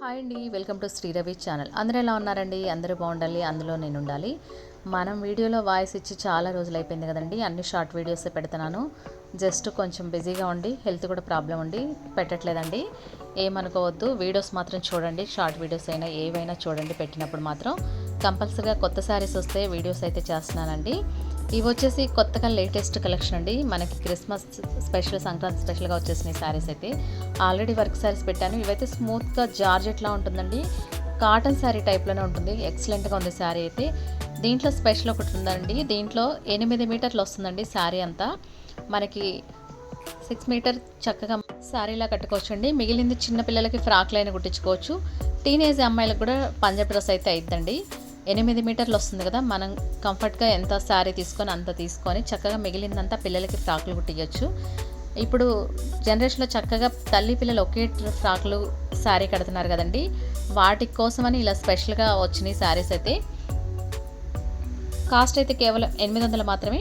Hi అండి welcome to శ్రీరవి channel. అందరూ ఎలా ఉన్నారండి? అందరూ బాగుండాలి అందులో నేను ఉండాలి మనం వీడియోలో వాయిస్ ఇచ్చి చాలా రోజులు అయిపోయింది కదండి అన్ని షార్ట్ వీడియోస్ పెడుతున్నాను. జస్ట్ కొంచెం బిజీగా ఉండి హెల్త్ కూడా ప్రాబ్లం ఉండి పెట్టట్లేదండి. ఏమనుకోవద్దు వీడియోస్ మాత్రం చూడండి షార్ట్ వీడియోస్ అయినా ఏవైనా చూడండి పెట్టినప్పుడు మాత్రం. కంపల్సరీగా కొత్త శారీస్ వస్తే వీడియోస్ అయితే చేస్తున్నానండి. ఇవి వచ్చేసి కొత్తగా లేటెస్ట్ కలెక్షన్ అండి. మనకి క్రిస్మస్ స్పెషల్ సంక్రాంతి స్పెషల్గా వచ్చేసిన శారీస్ అయితే. ఆల్రెడీ వర్క్ శారీస్ పెట్టాను. ఇవైతే స్మూత్గా జార్జెట్లా ఉంటుందండి. కాటన్ శారీ టైప్లోనే ఉంటుంది. ఎక్సలెంట్గా ఉంది శారీ అయితే. దీంట్లో స్పెషల్ ఒకటి ఉందండి. దీంట్లో ఎనిమిది మీటర్లు వస్తుందండి శారీ అంతా. మనకి సిక్స్ మీటర్ చక్కగా శారీలా కట్టుకోవచ్చు అండి మిగిలింది చిన్న పిల్లలకి ఫ్రాక్లైన కుట్టించుకోవచ్చు. టీనేజ్ అమ్మాయిలకు కూడా పంజాబ్ డ్రెస్ అయితే అయిద్దండి. ఎనిమిది మీటర్లు వస్తుంది కదా మనం కంఫర్ట్గా ఎంత శారీ తీసుకొని అంత తీసుకొని చక్కగా మిగిలిందంతా పిల్లలకి ఫ్రాక్లు కుట్టియచ్చు. ఇప్పుడు జనరేషన్లో చక్కగా తల్లి పిల్లలు ఒకే ఫ్రాక్లు శారీ కడుతున్నారు కదండి. వాటి కోసమని ఇలా స్పెషల్గా వచ్చినాయి శారీస్ అయితే. కాస్ట్ అయితే కేవలం ఎనిమిది వందలు మాత్రమే.